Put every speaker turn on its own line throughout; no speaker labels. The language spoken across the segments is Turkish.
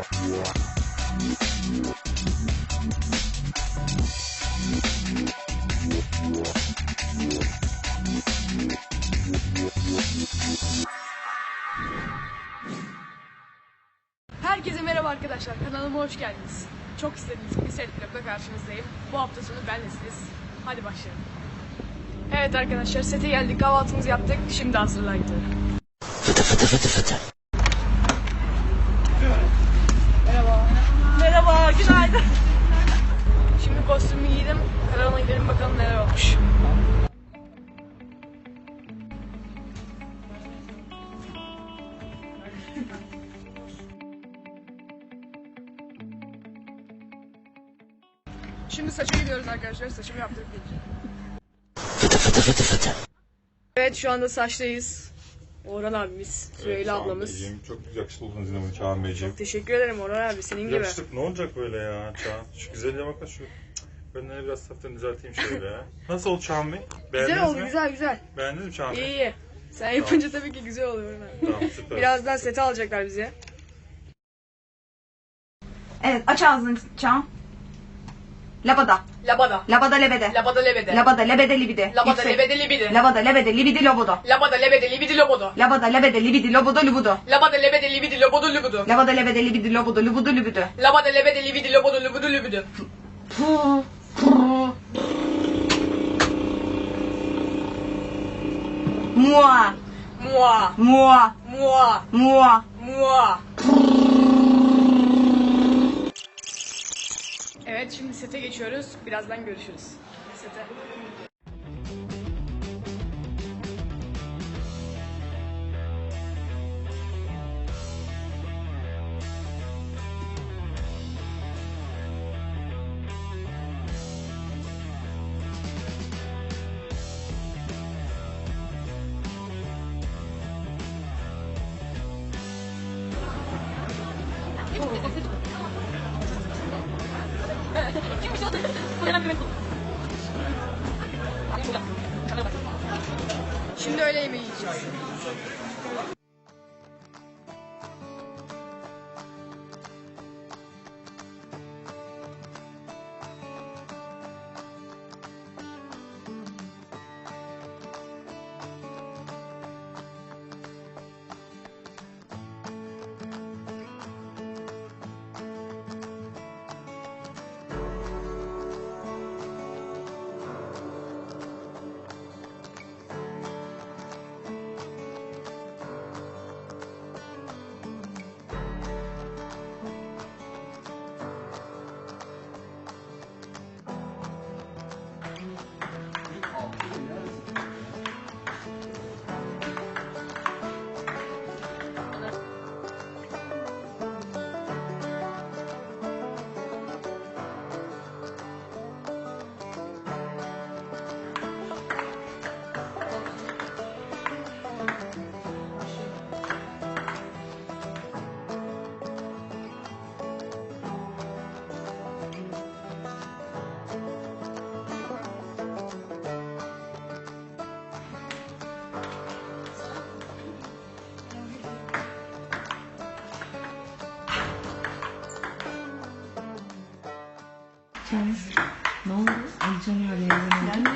Herkese merhaba arkadaşlar. Kanalıma hoş geldiniz. Çok istediğiniz bir set vlogla karşınızdayım. Bu hafta sonu benlesiniz. Hadi başlayalım. Evet arkadaşlar sete geldik. Kahvaltımızı yaptık. Şimdi hazırlayın. Merhaba. Merhaba. Günaydın. Şimdi kostümü giydim. Kanalıma gidelim bakalım neler olmuş. Şimdi saça gidiyoruz arkadaşlar. Saçımı yaptırıp geleceğim. Evet şu anda saçtayız. Orhan abimiz, Süheyla
Çağan
ablamız.
Beyciğim, Çok yakışıklı oldunuz yine bugün Çağan Beyciğim.
Teşekkür ederim Orhan abi senin gibi.
Yakıştık ne olacak böyle ya Çağan? Şu güzelliğe bakın şu. Önlerine biraz saflarını düzelteyim şöyle. Nasıl oldu Çağan Bey? Beğendiniz
Güzel oldu
mi?
güzel güzel.
Beğendiniz mi Çağan
İyi
Bey?
iyi. Sen yapınca tabii ki güzel oluyor abi.
Tamam süper.
Birazdan sete alacaklar bizi.
Evet aç ağzını Çağan. Labada.
Labada.
Labada lebede.
Labada lebede.
Labada lebede libide.
Labada
Yüksek.
lebede libidi.
Labada lebede libidi lobodo.
Labada lebede libidi lobodo.
Labada lebede libidi lobodo lubudo.
Labada lebede libidi lobodo lubudu.
Labada lebede libidi lobodo lubudu lubudu.
Labada lebede libidi lobodo lubudu lubudu.
Pu, pu. Mua,
Mua.
mua,
Mua.
mua.
Mua. Evet şimdi sete geçiyoruz. Birazdan görüşürüz. Sete. Şimdi öğle yemeği yiyeceğiz.
Ne oldu? Alacağım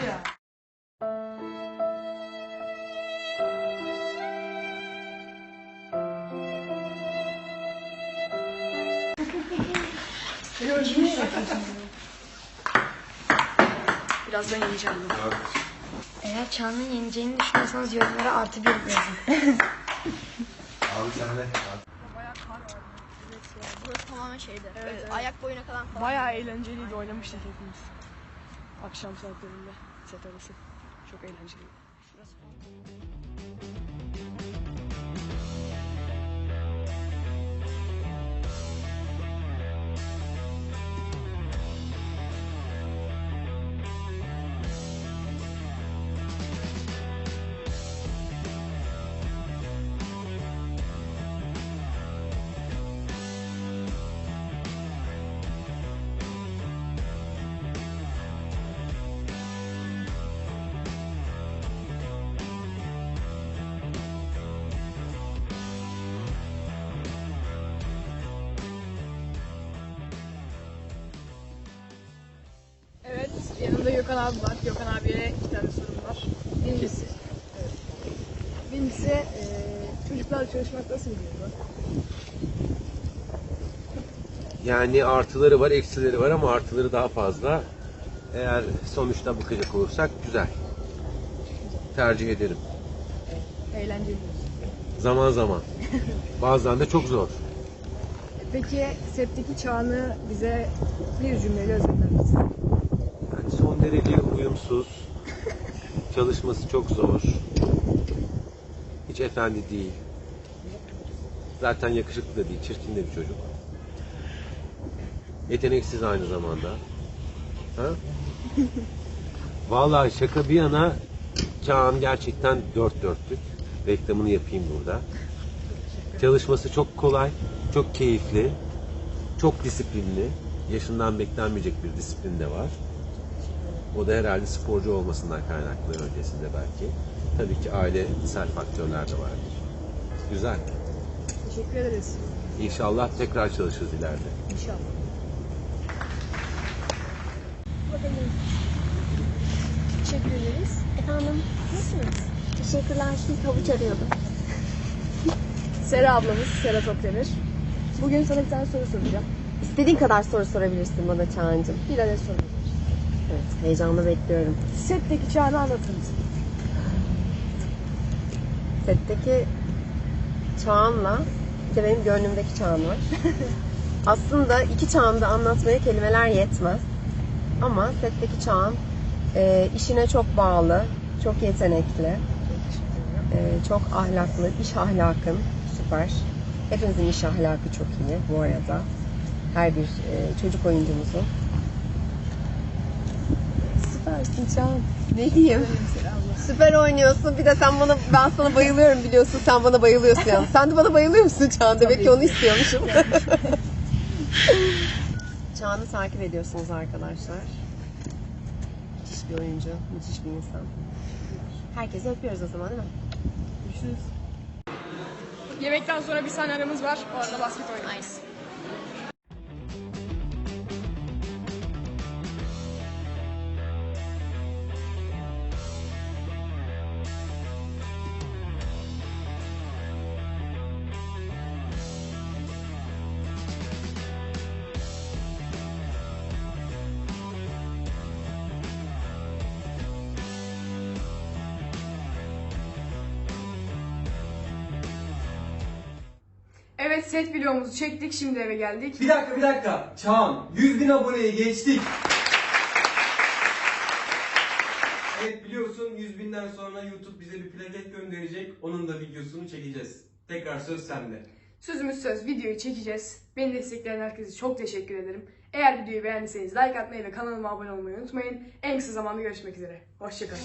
ya.
Birazdan yiyeceğim. bunu.
Eğer Çağan'ın yeneceğini düşünüyorsanız yorumlara artı bir yazın.
Abi sen de.
Burası tamamen şeydi.
Evet,
Ayak boyuna kalan falan.
Bayağı eğlenceliydi oynamıştık hepimiz. Akşam saatlerinde set arası. Çok eğlenceliydi. Gökhan abi var. Gökhan abiye iki tane sorum var. Birincisi, evet. Birincisi e, çocuklarla çalışmak nasıl duygu?
Yani artıları var, eksileri var ama artıları daha fazla. Eğer sonuçta bakacak olursak güzel. Tercih ederim.
Eğlenceli.
Zaman zaman. Bazen de çok zor.
Peki setteki Çağan'ı bize bir cümleyle özetler misin?
Son derece uyumsuz. Çalışması çok zor. Hiç efendi değil. Zaten yakışıklı da değil, çirkin de bir çocuk. Yeteneksiz aynı zamanda. Ha? Vallahi şaka bir yana Kaan gerçekten dört dörtlük. Reklamını yapayım burada. Çalışması çok kolay, çok keyifli, çok disiplinli. Yaşından beklenmeyecek bir disiplin de var. O da herhalde sporcu olmasından kaynaklı öncesinde belki. Tabii ki ailesel faktörler de vardır. Güzel.
Teşekkür ederiz.
İnşallah tekrar çalışırız ileride.
İnşallah.
Teşekkür ederiz. Efendim, nasılsınız? Teşekkürler. Siz havuç arıyordum.
Sera ablamız, Sera Tokdemir. Bugün sana bir tane soru soracağım.
İstediğin kadar soru sorabilirsin bana Çağan'cığım.
Bir adet soru.
Evet, heyecanla bekliyorum.
Setteki Çağan'ı anlatır mısın?
Setteki Çağan'la bir de benim gönlümdeki Çağan var. Aslında iki Çağan'ı da anlatmaya kelimeler yetmez. Ama setteki Çağan e, işine çok bağlı, çok yetenekli, e, çok ahlaklı, iş ahlakın süper. Hepimizin iş ahlakı çok iyi bu arada. Her bir e, çocuk oyuncumuzun. Süpersin Çağan. Ne diyeyim? Süper oynuyorsun. Bir de sen bana, ben sana bayılıyorum biliyorsun. Sen bana bayılıyorsun yani. Sen de bana bayılıyor musun Çağan? Demek ki onu istiyormuşum. Çağan'ı takip ediyorsunuz arkadaşlar. Müthiş bir oyuncu, müthiş bir insan. Herkese öpüyoruz o zaman değil mi?
Görüşürüz. Yemekten sonra bir sahne aramız var. O arada basket oynayacağız. Evet set videomuzu çektik. Şimdi eve geldik.
Bir dakika bir dakika. Çağan 100 bin aboneyi geçtik. Evet biliyorsun 100 binden sonra YouTube bize bir plaket gönderecek. Onun da videosunu çekeceğiz. Tekrar söz sende.
Sözümüz söz videoyu çekeceğiz. Beni destekleyen herkese çok teşekkür ederim. Eğer videoyu beğendiyseniz like atmayı ve kanalıma abone olmayı unutmayın. En kısa zamanda görüşmek üzere. Hoşçakalın.